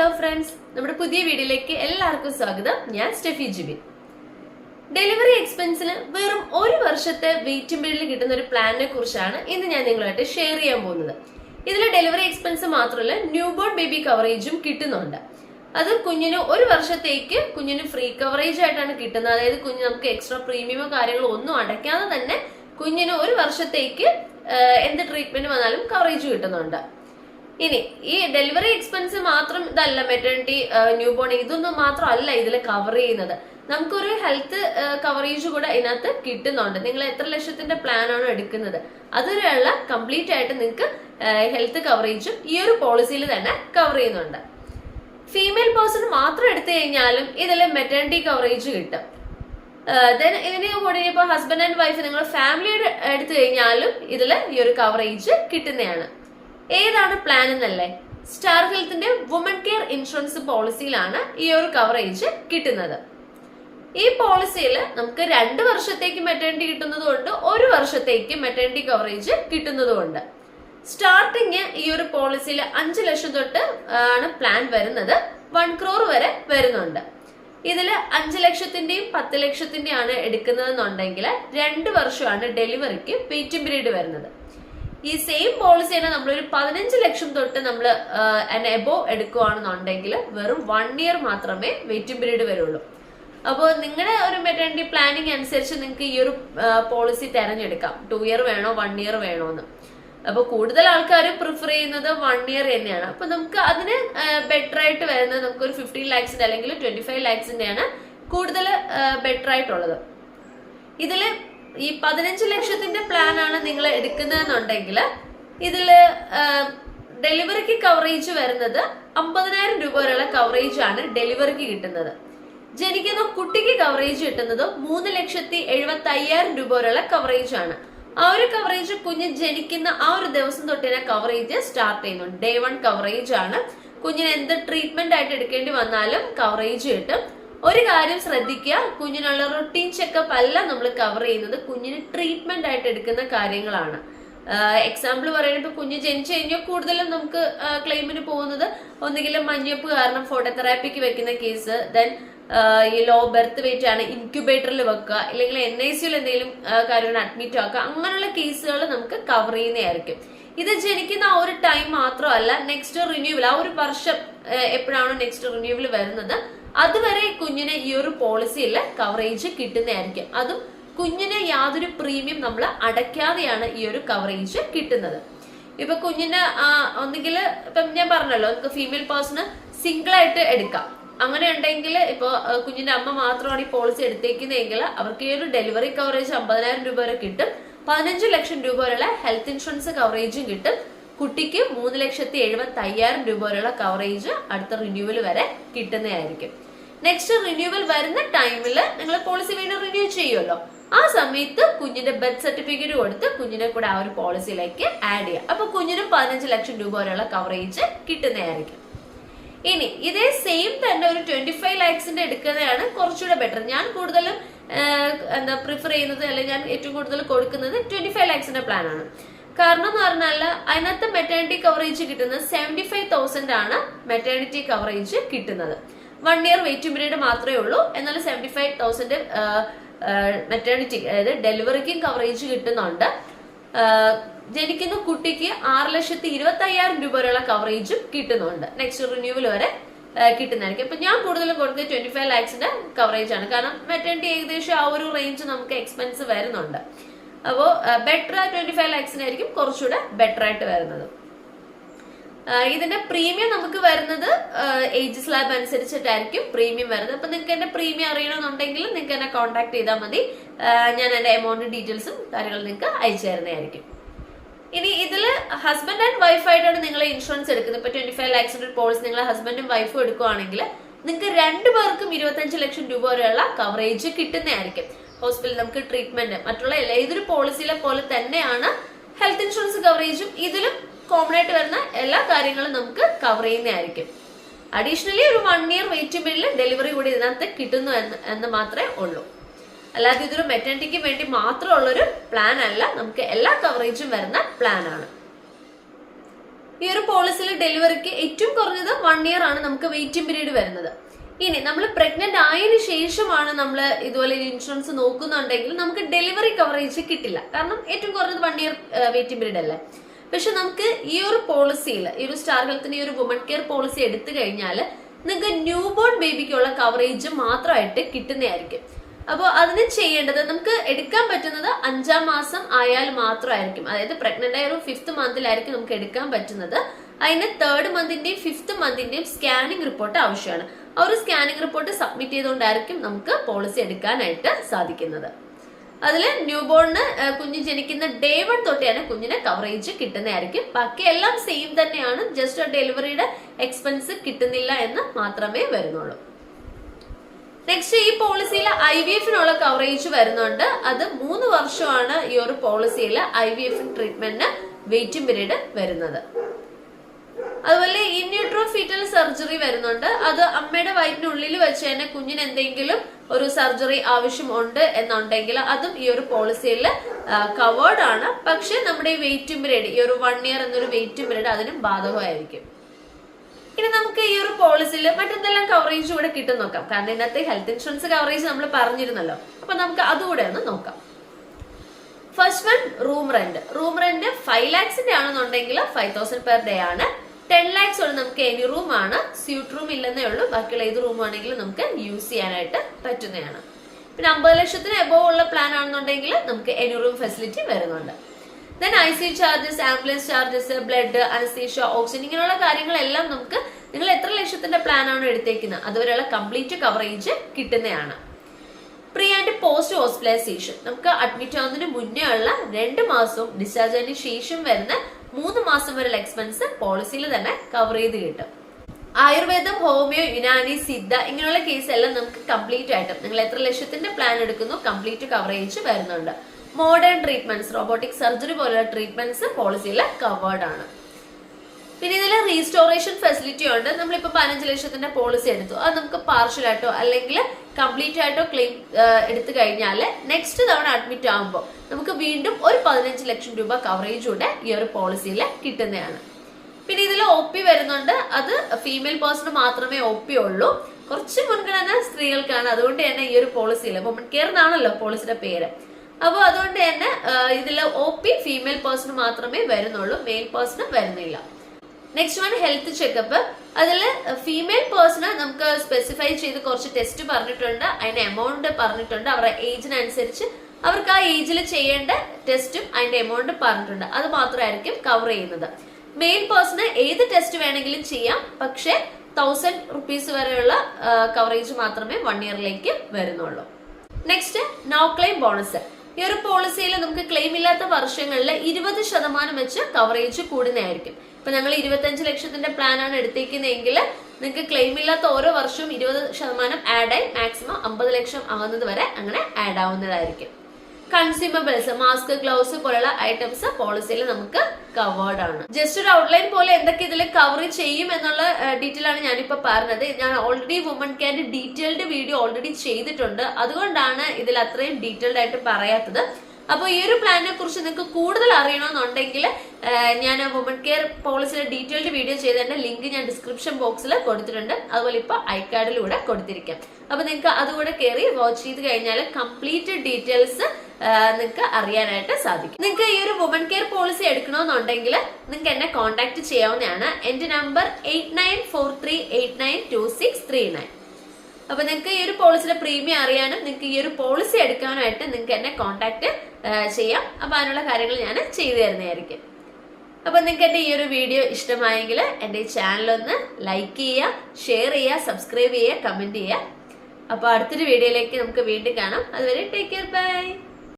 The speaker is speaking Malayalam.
ഹലോ ഫ്രണ്ട്സ് നമ്മുടെ പുതിയ വീഡിയോയിലേക്ക് എല്ലാവർക്കും സ്വാഗതം. ഞാൻ സ്റ്റെഫി ജിബിൻ ഡെലിവറി എക്സ്പെൻസിന് വെറും ഒരു വർഷത്തെ വെയിറ്റിംഗ് പീരീഡിൽ കിട്ടുന്ന ഒരു പ്ലാനിനെ കുറിച്ചാണ് ഇന്ന് ഞാൻ നിങ്ങളായിട്ട് ഷെയർ ചെയ്യാൻ പോകുന്നത്. ഇതിൽ ഡെലിവറി എക്സ്പെൻസ് മാത്രമല്ല ന്യൂ ബോൺ ബേബി കവറേജും കിട്ടുന്നുണ്ട്. അത് കുഞ്ഞിന് ഒരു വർഷത്തേക്ക് കുഞ്ഞിന് ഫ്രീ കവറേജ് ആയിട്ടാണ് കിട്ടുന്നത്. അതായത് കുഞ്ഞ് നമുക്ക് എക്സ്ട്രാ പ്രീമിയമോ കാര്യങ്ങളോ ഒന്നും അടയ്ക്കാതെ തന്നെ കുഞ്ഞിന് ഒരു വർഷത്തേക്ക് എന്ത് ട്രീറ്റ്മെന്റ് വന്നാലും കവറേജ് കിട്ടുന്നുണ്ട്. ഇനി ഈ ഡെലിവറി എക്സ്പെൻസ് മാത്രം ഇതല്ല മെറ്റേണിറ്റി ന്യൂ ബോൺ ഇതൊന്നും മാത്രമല്ല ഇതിൽ കവർ ചെയ്യുന്നത്. നമുക്കൊരു ഹെൽത്ത് കവറേജ് കൂടെ ഇതിനകത്ത് കിട്ടുന്നുണ്ട്. നിങ്ങൾ എത്ര ലക്ഷത്തിന്റെ പ്ലാൻ ആണ് എടുക്കുന്നത്? അതുവരെയുള്ള കംപ്ലീറ്റ് ആയിട്ട് നിങ്ങൾക്ക് ഹെൽത്ത് കവറേജും ഈ ഒരു പോളിസിയിൽ തന്നെ കവർ ചെയ്യുന്നുണ്ട്. ഫീമെയിൽ പേഴ്സൺ മാത്രം എടുത്തു കഴിഞ്ഞാലും ഇതിൽ മെറ്റേണിറ്റി കവറേജ് കിട്ടും. ദെൻ ഇതിന് കൂടി ഇപ്പോൾ ഹസ്ബൻഡ് ആൻഡ് വൈഫ് നിങ്ങൾ ഫാമിലിയുടെ എടുത്തു കഴിഞ്ഞാലും ഇതിൽ ഈ ഒരു കവറേജ് കിട്ടുന്നതാണ്. ഏതാണ് പ്ലാൻ എന്നല്ലേ? സ്റ്റാർ ഹെൽത്തിന്റെ വുമൺ കെയർ ഇൻഷുറൻസ് പോളിസിയിലാണ് ഈ ഒരു കവറേജ് കിട്ടുന്നത്. ഈ പോളിസിയിൽ നമുക്ക് രണ്ട് വർഷത്തേക്ക് മെറ്റേണിറ്റി കിട്ടുന്നതുകൊണ്ട് ഒരു വർഷത്തേക്ക് മെറ്റേണിറ്റി കവറേജ് കിട്ടുന്നതുകൊണ്ട്. സ്റ്റാർട്ടിങ് ഈ ഒരു പോളിസിയിൽ അഞ്ച് ലക്ഷം തൊട്ട് ആണ് പ്ലാൻ വരുന്നത്. വൺ ക്രോർ വരെ വരുന്നുണ്ട്. ഇതിൽ അഞ്ച് ലക്ഷത്തിന്റെയും പത്ത് ലക്ഷത്തിന്റെയും ആണ് എടുക്കുന്നതെന്നുണ്ടെങ്കിൽ രണ്ട് വർഷമാണ് ഡെലിവറിക്ക് വെയിറ്റിംഗ് പീരീഡ് വരുന്നത്. ഈ സെയിം പോളിസി തന്നെ ഒരു പതിനഞ്ച് ലക്ഷം തൊട്ട് നമ്മൾ എബോ എടുക്കുകയാണെന്നുണ്ടെങ്കിൽ വെറും വൺ ഇയർ മാത്രമേ വെയിറ്റിംഗ് പീരീഡ് വരുള്ളൂ. അപ്പോൾ നിങ്ങളുടെ ഒരു മെറ്റേണിറ്റി പ്ലാനിങ് അനുസരിച്ച് നിങ്ങൾക്ക് ഈ ഒരു പോളിസി തിരഞ്ഞെടുക്കാം. ടു ഇയർ വേണോ വൺ ഇയർ വേണോ എന്ന് അപ്പോൾ കൂടുതൽ ആൾക്കാർ പ്രിഫർ ചെയ്യുന്നത് വൺ ഇയർ തന്നെയാണ്. അപ്പൊ നമുക്ക് അതിന് ബെറ്റർ ആയിട്ട് വരുന്നത് നമുക്ക് ഒരു ഫിഫ്റ്റീൻ ലാക്സിന്റെ അല്ലെങ്കിൽ ട്വന്റി ഫൈവ് ലാക്സിന്റെയാണ് കൂടുതൽ ബെറ്റർ ആയിട്ടുള്ളത്. ഇതിൽ ഈ പതിനഞ്ച് ലക്ഷത്തിന്റെ പ്ലാൻ ആണ് നിങ്ങൾ എടുക്കുന്നതെന്നുണ്ടെങ്കിൽ ഇതിൽ ഡെലിവറിക്ക് കവറേജ് വരുന്നത് അമ്പതിനായിരം രൂപ വരെയുള്ള കവറേജ് ആണ് ഡെലിവറിക്ക് കിട്ടുന്നത്. ജനിക്കുന്ന കുട്ടിക്ക് കവറേജ് കിട്ടുന്നത് മൂന്ന് ലക്ഷത്തി എഴുപത്തി അയ്യായിരം രൂപ വരെയുള്ള കവറേജ് ആണ്. ആ ഒരു കവറേജ് കുഞ്ഞ് ജനിക്കുന്ന ആ ഒരു ദിവസം തൊട്ടിനെ കവറേജ് സ്റ്റാർട്ട് ചെയ്യുന്നു. ഡേ വൺ കവറേജ് ആണ്. കുഞ്ഞിന് എന്ത് ട്രീറ്റ്മെന്റ് ആയിട്ട് എടുക്കേണ്ടി വന്നാലും കവറേജ് കിട്ടും. ഒരു കാര്യം ശ്രദ്ധിക്കുക. കുഞ്ഞിനുള്ള റൊട്ടീൻ ചെക്കപ്പ് അല്ല നമ്മൾ കവർ ചെയ്യുന്നത്. കുഞ്ഞിന് ട്രീറ്റ്മെന്റ് ആയിട്ട് എടുക്കുന്ന കാര്യങ്ങളാണ്. എക്സാമ്പിൾ പറയുന്നത് കുഞ്ഞ് ജനിച്ചു കഴിഞ്ഞാൽ കൂടുതലും നമുക്ക് ക്ലെയിമിന് പോകുന്നത് ഒന്നുകിലും മഞ്ഞപ്പ് കാരണം ഫോട്ടോതെറാപ്പിക്ക് വെക്കുന്ന കേസ് ദെൻ ഈ ലോ ബെർത്ത് വെയിറ്റ് ആണ് ഇൻക്യുബേറ്ററിൽ വെക്കുക. അല്ലെങ്കിൽ എൻ ഐ സിയിൽ എന്തെങ്കിലും കാര്യങ്ങൾ അഡ്മിറ്റ് ആക്കുക. അങ്ങനെയുള്ള കേസുകൾ നമുക്ക് കവർ ചെയ്യുന്നതായിരിക്കും. ഇത് ജനിക്കുന്ന ആ ഒരു ടൈം മാത്രമല്ല നെക്സ്റ്റ് റിന്യൂവൽ ആ ഒരു വർഷം എപ്പോഴാണ് നെക്സ്റ്റ് റിന്യൂവൽ വരുന്നത് അതുവരെ കുഞ്ഞിന് ഈ ഒരു പോളിസിയിൽ കവറേജ് കിട്ടുന്നതായിരിക്കും. അതും കുഞ്ഞിന് യാതൊരു പ്രീമിയം നമ്മൾ അടയ്ക്കാതെയാണ് ഈ ഒരു കവറേജ് കിട്ടുന്നത്. ഇപ്പൊ കുഞ്ഞിന് ഒന്നുകിൽ ഇപ്പം ഞാൻ പറഞ്ഞല്ലോ നമുക്ക് ഫീമെയിൽ പേഴ്സണ് സിംഗിൾ ആയിട്ട് എടുക്കാം. അങ്ങനെ ഉണ്ടെങ്കിൽ ഇപ്പൊ കുഞ്ഞിന്റെ അമ്മ മാത്രമാണ് ഈ പോളിസി എടുത്തേക്കുന്നതെങ്കിൽ അവർക്ക് ഈ ഒരു ഡെലിവറി കവറേജ് അമ്പതിനായിരം രൂപ വരെ കിട്ടും. പതിനഞ്ച് ലക്ഷം രൂപ വരെയുള്ള ഹെൽത്ത് ഇൻഷുറൻസ് കവറേജും കിട്ടും. കുട്ടിക്ക് മൂന്ന് ലക്ഷത്തി എഴുപത്തി അയ്യായിരം രൂപ വരെയുള്ള കവറേജ് അടുത്ത റിന്യൂവൽ വരെ കിട്ടുന്നതായിരിക്കും. നെക്സ്റ്റ് റിന്യൂവൽ വരുന്ന ടൈമിൽ നിങ്ങൾ പോളിസി വീണ്ടും റിന്യൂ ചെയ്യുമല്ലോ. ആ സമയത്ത് കുഞ്ഞിന്റെ ബർത്ത് സർട്ടിഫിക്കറ്റ് കൊടുത്ത് കുഞ്ഞിനെ കൂടെ ആ ഒരു പോളിസിയിലേക്ക് ആഡ് ചെയ്യാം അപ്പൊ കുഞ്ഞിനും പതിനഞ്ച് ലക്ഷം രൂപ വരെയുള്ള കവറേജ് കിട്ടുന്നതായിരിക്കും. ഇനി ഇതേ സെയിം തന്നെ ഒരു ട്വന്റി ഫൈവ് ലാക്സിന്റെ എടുക്കുന്നതാണ് കുറച്ചുകൂടെ ബെറ്റർ ഞാൻ കൂടുതലും എന്താ പ്രിഫർ ചെയ്യുന്നത് അല്ലെങ്കിൽ ഞാൻ ഏറ്റവും കൂടുതൽ കൊടുക്കുന്നത് ട്വന്റി ഫൈവ് ലാക്സിന്റെ പ്ലാൻ ആണ്. കാരണം എന്ന് പറഞ്ഞാൽ അതിനകത്ത് മെറ്റേണിറ്റി കവറേജ് കിട്ടുന്നത് സെവന്റി ഫൈവ് തൗസൻഡ് ആണ് മെറ്റേണിറ്റി കവറേജ് കിട്ടുന്നത്. വൺ ഇയർ വെയിറ്റിംഗ് പീരീഡ് മാത്രമേ ഉള്ളൂ. എന്നാൽ സെവന്റി ഫൈവ് തൗസൻഡ് മെറ്റേണിറ്റി അതായത് ഡെലിവറിക്കും കവറേജ് കിട്ടുന്നുണ്ട്. ജനിക്കുന്ന കുട്ടിക്ക് ആറ് ലക്ഷത്തി ഇരുപത്തി അയ്യായിരം രൂപ വരെയുള്ള കവറേജും കിട്ടുന്നുണ്ട്. നെക്സ്റ്റ് റിന്യൂവൽ വരെ കിട്ടുന്നതായിരിക്കും. അപ്പൊ ഞാൻ കൂടുതലും കൊടുക്കുന്നത് ട്വന്റി ഫൈവ് ലാക്സിന്റെ കവറേജ് ആണ്. കാരണം മെറ്റേണിറ്റി ഏകദേശം ആ ഒരു റേഞ്ച് നമുക്ക് എക്സ്പെൻസ് വരുന്നുണ്ട്. അപ്പോൾ ബെറ്റർ ട്വന്റി ഫൈവ് ലാക്സിനായിരിക്കും കുറച്ചുകൂടെ ബെറ്റർ ആയിട്ട് വരുന്നത്. ഇതിന്റെ പ്രീമിയം നമുക്ക് വരുന്നത് ഏജ് സ്ലാബ് അനുസരിച്ചിട്ടായിരിക്കും പ്രീമിയം വരുന്നത്. അപ്പൊ നിങ്ങൾക്ക് എന്റെ പ്രീമിയം അറിയണമെന്നുണ്ടെങ്കിൽ നിങ്ങൾക്ക് എന്നെ കോൺടാക്ട് ചെയ്താൽ മതി. ഞാൻ എന്റെ എമൗണ്ട് ഡീറ്റെയിൽസും കാര്യങ്ങളും നിങ്ങൾക്ക് അയച്ചു തരുന്നതായിരിക്കും. ഇനി ഇതിൽ ഹസ്ബൻഡ് ആൻഡ് വൈഫായിട്ടാണ് നിങ്ങൾ ഇൻഷുറൻസ് എടുക്കുന്നത്. ഇപ്പൊ ട്വന്റി ഫൈവ് ലാക്സിന്റെ പോളിസി നിങ്ങൾ ഹസ്ബൻഡും വൈഫും എടുക്കുവാണെങ്കിൽ നിങ്ങൾക്ക് രണ്ടു പേർക്കും ഇരുപത്തഞ്ച് ലക്ഷം രൂപ വരെയുള്ള കവറേജ് കിട്ടുന്നതായിരിക്കും. ഹോസ്പിറ്റലിൽ നമുക്ക് ട്രീറ്റ്മെന്റ് മറ്റുള്ള ഏതൊരു പോളിസിയിലെ പോലെ തന്നെയാണ് ഹെൽത്ത് ഇൻഷുറൻസ് കവറേജും ഇതിലും കോമൺ ആയിട്ട് വരുന്ന എല്ലാ കാര്യങ്ങളും നമുക്ക് കവർ ചെയ്യുന്നതായിരിക്കും. അഡീഷണലി ഒരു വൺ ഇയർ വെയിറ്റിംഗ് പീരീഡിൽ ഡെലിവറി കൂടി ഇതിനകത്ത് കിട്ടുന്നു എന്ന് എന്ന് മാത്രമേ ഉള്ളൂ. അല്ലാതെ ഇതൊരു മെറ്റേണിറ്റിക്ക് വേണ്ടി മാത്രമുള്ളൊരു പ്ലാൻ അല്ല നമുക്ക് എല്ലാ കവറേജും വരുന്ന പ്ലാൻ ആണ്. ഈ ഒരു പോളിസിയിൽ ഡെലിവറിക്ക് ഏറ്റവും കുറഞ്ഞത് വൺ ഇയർ ആണ് നമുക്ക് വെയിറ്റിംഗ് പീരീഡ് വരുന്നത്. ഇനി നമ്മൾ പ്രഗ്നന്റ് ആയതിനു ശേഷമാണ് നമ്മൾ ഇതുപോലെ ഇൻഷുറൻസ് നോക്കുന്നുണ്ടെങ്കിൽ നമുക്ക് ഡെലിവറി കവറേജ് കിട്ടില്ല. കാരണം ഏറ്റവും കുറഞ്ഞത് വൺ ഇയർ വെയിറ്റിംഗ് പീരീഡ് അല്ലേ? പക്ഷെ നമുക്ക് ഈ ഒരു പോളിസിയിൽ ഈ ഒരു സ്റ്റാർ ഹെൽത്തിന്റെ ഈ ഒരു വുമൺ കെയർ പോളിസി എടുത്തു കഴിഞ്ഞാൽ നിങ്ങൾക്ക് ന്യൂ ബോൺ ബേബിക്കുള്ള കവറേജ് മാത്രമായിട്ട് കിട്ടുന്നതായിരിക്കും. അപ്പോൾ അതിന് ചെയ്യേണ്ടത് നമുക്ക് എടുക്കാൻ പറ്റുന്നത് അഞ്ചാം മാസം ആയാൽ മാത്രമായിരിക്കും. അതായത് പ്രഗ്നന്റ് ആയ ഒരു ഫിഫ്ത്ത് മന്തിലായിരിക്കും നമുക്ക് എടുക്കാൻ പറ്റുന്നത്. അതിന് തേർഡ് മന്തിന്റെയും ഫിഫ്ത്ത് മന്തിന്റെയും സ്കാനിങ് റിപ്പോർട്ട് ആവശ്യമാണ്. ആ ഒരു സ്കാനിങ് റിപ്പോർട്ട് സബ്മിറ്റ് ചെയ്തുകൊണ്ടായിരിക്കും നമുക്ക് പോളിസി എടുക്കാനായിട്ട് സാധിക്കുന്നത്. അതിൽ ന്യൂ ബോണിന് കുഞ്ഞ് ജനിക്കുന്ന ഡേ വൺ തൊട്ടാണ് കുഞ്ഞിന് കവറേജ് കിട്ടുന്നതായിരിക്കും. ബാക്കി എല്ലാം സെയിം തന്നെയാണ് ജസ്റ്റ് ഡെലിവറിയുടെ എക്സ്പെൻസ് കിട്ടുന്നില്ല എന്ന് മാത്രമേ വരുന്നുള്ളൂ. നെക്സ്റ്റ് ഈ പോളിസിയിൽ ഐ വി എഫിനുള്ള കവറേജ് വരുന്നുണ്ട്. അത് മൂന്ന് വർഷമാണ് ഈ ഒരു പോളിസിയിൽ ഐ വി എഫ് ട്രീറ്റ്മെന്റിന് വെയിറ്റിംഗ് പീരീഡ് വരുന്നത്. അതുപോലെ ഇൻയൂട്രോ ഫീറ്റൽ സർജറി വരുന്നുണ്ട്. അത് അമ്മയുടെ വയറ്റിനുള്ളിൽ വെച്ച് തന്നെ കുഞ്ഞിന് എന്തെങ്കിലും ഒരു സർജറി ആവശ്യം ഉണ്ട് എന്നുണ്ടെങ്കിൽ അതും ഈ ഒരു പോളിസിയിൽ കവേർഡ് ആണ്. പക്ഷെ നമ്മുടെ ഈ വെയിറ്റിംഗ് പീരീഡ് ഈ ഒരു വൺ ഇയർ എന്നൊരു വെയിറ്റിംഗ് പീരീഡ് അതിനും ബാധകമായിരിക്കും. ഇനി നമുക്ക് ഈ ഒരു പോളിസിയിൽ മറ്റെന്തെല്ലാം കവറേജ് കൂടെ കിട്ടും നോക്കാം. കാരണം ഇന്നത്തെ ഹെൽത്ത് ഇൻഷുറൻസ് കവറേജ് നമ്മൾ പറഞ്ഞിരുന്നല്ലോ. അപ്പൊ നമുക്ക് അതുകൂടെ ഒന്ന് നോക്കാം. First one room rent room rent five ലാക്സിന്റെ ആണെന്നുണ്ടെങ്കിൽ ഫൈവ് തൗസൻഡ് പെർ ഡേ ആണ്. ടെൻ ലാക്സ് ഉള്ള നമുക്ക് എനി റൂം ആണ്. സ്യൂട്ട് റൂം ഇല്ലെന്നേ ഉള്ളൂ. ബാക്കിയുള്ള ഏത് റൂം ആണെങ്കിലും നമുക്ക് യൂസ് ചെയ്യാനായിട്ട് പറ്റുന്നതാണ്. പിന്നെ അമ്പത് ലക്ഷത്തിന് എബോവ് ഉള്ള പ്ലാൻ ആണെന്നുണ്ടെങ്കിൽ നമുക്ക് എനി റൂം ഫെസിലിറ്റി വരുന്നുണ്ട്. Then I C charges ambulance charges blood anaesthesia oxygen ഇങ്ങനെയുള്ള കാര്യങ്ങളെല്ലാം നമുക്ക് നിങ്ങൾ എത്ര ലക്ഷത്തിന്റെ പ്ലാൻ ആണ് എടുത്തേക്കുന്നത്? അതുവരെയുള്ള കംപ്ലീറ്റ് കവറേജ് കിട്ടുന്നതാണ്. പ്രീ ആൻഡ് പോസ്റ്റ് ഹോസ്പിറ്റലൈസേഷൻ നമുക്ക് അഡ്മിറ്റ് ആവുന്നതിന് മുന്നേ ഉള്ള രണ്ട് മാസവും ഡിസ്ചാർജ് ആയതിനു ശേഷം വരുന്ന മൂന്ന് മാസം വരെയുള്ള എക്സ്പെൻസ് പോളിസിയിൽ തന്നെ കവർ ചെയ്ത് കിട്ടും. ആയുർവേദം ഹോമിയോ യുനാനി സിദ്ധ ഇങ്ങനെയുള്ള കേസ് എല്ലാം നമുക്ക് കംപ്ലീറ്റ് ആയിട്ടും നിങ്ങൾ എത്ര ലക്ഷത്തിന്റെ പ്ലാൻ എടുക്കുന്നു കംപ്ലീറ്റ് കവറേജ് വരുന്നുണ്ട്. മോഡേൺ ട്രീറ്റ്മെന്റ്സ് റോബോട്ടിക് സർജറി പോലുള്ള ട്രീറ്റ്മെന്റ്സ് പോളിസിയിൽ കവേർഡ് ആണ്. പിന്നെ ഇതിൽ റീസ്റ്റോറേഷൻ ഫെസിലിറ്റി ഉണ്ട്. നമ്മളിപ്പോൾ പതിനഞ്ച് ലക്ഷത്തിന്റെ പോളിസി എടുത്തു. അത് നമുക്ക് പാർഷ്യൽ ആയിട്ടോ അല്ലെങ്കിൽ കംപ്ലീറ്റ് ആയിട്ടോ ക്ലെയിം എടുത്തു കഴിഞ്ഞാൽ നെക്സ്റ്റ് തവണ അഡ്മിറ്റ് ആകുമ്പോൾ നമുക്ക് വീണ്ടും ഒരു പതിനഞ്ച് ലക്ഷം രൂപ കവറേജ് കൂടെ ഈ ഒരു പോളിസിയിൽ കിട്ടുന്നതാണ്. പിന്നെ ഇതിൽ ഒ പി വരുന്നുണ്ട്. അത് ഫീമെയിൽ പേഴ്സണ് മാത്രമേ ഒ പി ഉള്ളൂ. കുറച്ച് മുൻഗണന സ്ത്രീകൾക്കാണ്. അതുകൊണ്ട് തന്നെ ഈ ഒരു പോളിസിയിൽ വുമൺ കെയർ എന്നാണല്ലോ പോളിസിയുടെ പേര്. അപ്പോൾ അതുകൊണ്ട് തന്നെ ഇതിൽ ഒ പി ഫീമെയിൽ പേഴ്സണ് മാത്രമേ വരുന്നുള്ളൂ. മെയിൽ പേഴ്സണ് വരുന്നില്ല. നെക്സ്റ്റ് വൺ ഹെൽത്ത് ചെക്കപ്പ് അതിൽ ഫീമെയിൽ പേഴ്സണ് നമുക്ക് സ്പെസിഫൈ ചെയ്ത് കുറച്ച് ടെസ്റ്റ് പറഞ്ഞിട്ടുണ്ട്. അതിന്റെ എമൗണ്ട് പറഞ്ഞിട്ടുണ്ട്. അവരുടെ ഏജിനനുസരിച്ച് അവർക്ക് ആ ഏജിൽ ചെയ്യേണ്ട ടെസ്റ്റും അതിന്റെ എമൗണ്ട് പറഞ്ഞിട്ടുണ്ട്. അത് മാത്രമായിരിക്കും കവർ ചെയ്യുന്നത്. മെയിൽ പേഴ്സണ് ഏത് ടെസ്റ്റ് വേണമെങ്കിലും ചെയ്യാം. പക്ഷേ തൗസൻഡ് റുപ്പീസ് വരെയുള്ള കവറേജ് മാത്രമേ വൺ ഇയറിലേക്ക് വരുന്നുള്ളൂ. നെക്സ്റ്റ് നോ ക്ലെയിം ബോണസ് ഈ ഒരു പോളിസിയിൽ നമുക്ക് ക്ലെയിം ഇല്ലാത്ത വർഷങ്ങളിൽ ഇരുപത് ശതമാനം വെച്ച് കവറേജ് കൂടുന്നതായിരിക്കും. ഇപ്പൊ ഞങ്ങൾ ഇരുപത്തഞ്ച് ലക്ഷത്തിന്റെ പ്ലാൻ ആണ് എടുത്തേക്കുന്നതെങ്കിൽ നിങ്ങൾക്ക് ക്ലെയിം ഇല്ലാത്ത ഓരോ വർഷവും ഇരുപത് ശതമാനം ആഡ് മാക്സിമം അമ്പത് ലക്ഷം ആകുന്നത് വരെ അങ്ങനെ ആഡ് ആവുന്നതായിരിക്കും. കൺസ്യൂമബിൾസ് മാസ്ക് ഗ്ലൗസ് പോലുള്ള ഐറ്റംസ് പോളിസിയിൽ നമുക്ക് കവേർഡ് ആണ്. ജസ്റ്റ് ഒരു ഔട്ട്ലൈൻ പോലെ എന്തൊക്കെ ഇതിൽ കവർ ചെയ്യും എന്നുള്ള ഡീറ്റെയിൽ ആണ് ഞാനിപ്പോ പറഞ്ഞത്. ഞാൻ ഓൾറെഡി വുമൺ കെയറിന്റെ ഡീറ്റെയിൽഡ് വീഡിയോ ഓൾറെഡി ചെയ്തിട്ടുണ്ട്. അതുകൊണ്ടാണ് ഇതിൽ അത്രയും ഡീറ്റെയിൽഡ് ആയിട്ട് പറയാത്തത്. അപ്പോൾ ഈ ഒരു പ്ലാനിനെ കുറിച്ച് നിങ്ങൾക്ക് കൂടുതൽ അറിയണമെന്നുണ്ടെങ്കിൽ ഞാൻ വുമൺ കെയർ പോളിസിയുടെ ഡീറ്റെയിൽഡ് വീഡിയോ ചെയ്തതിന്റെ ലിങ്ക് ഞാൻ ഡിസ്ക്രിപ്ഷൻ ബോക്സിൽ കൊടുത്തിട്ടുണ്ട്. അതുപോലെ ഇപ്പൊ ഐകാർഡിലൂടെ കൊടുത്തിരിക്കാം. അപ്പൊ നിങ്ങൾക്ക് അതുകൂടെ കയറി വാച്ച് ചെയ്ത് കഴിഞ്ഞാൽ കംപ്ലീറ്റ് ഡീറ്റെയിൽസ് നിങ്ങൾക്ക് അറിയാനായിട്ട് സാധിക്കും. നിങ്ങൾക്ക് ഈ ഒരു വുമൺ കെയർ പോളിസി എടുക്കണമെന്നുണ്ടെങ്കിൽ നിങ്ങൾക്ക് എന്നെ കോൺടാക്ട് ചെയ്യാവുന്നതാണ്. എന്റെ number eight nine four three eight nine two six three nine അപ്പൊ നിങ്ങൾക്ക് ഈ ഒരു പോളിസിയുടെ പ്രീമിയം അറിയാനും നിങ്ങൾക്ക് ഈ ഒരു പോളിസി എടുക്കാനായിട്ട് നിങ്ങൾക്ക് എന്നെ കോൺടാക്ട് ചെയ്യാം. അപ്പൊ അതിനുള്ള കാര്യങ്ങൾ ഞാൻ ചെയ്തു തരുന്നതായിരിക്കും. അപ്പൊ നിങ്ങൾക്ക് എന്റെ ഈ ഒരു വീഡിയോ ഇഷ്ടമായെങ്കിൽ എന്റെ ഈ ചാനൽ ഒന്ന് ലൈക്ക് ചെയ്യുക ഷെയർ ചെയ്യുക സബ്സ്ക്രൈബ് ചെയ്യുക കമന്റ് ചെയ്യുക. അപ്പൊ അടുത്തൊരു വീഡിയോയിലേക്ക് നമുക്ക് വീണ്ടും കാണാം. അതുവരെ ടേക്ക് കെയർ ബൈ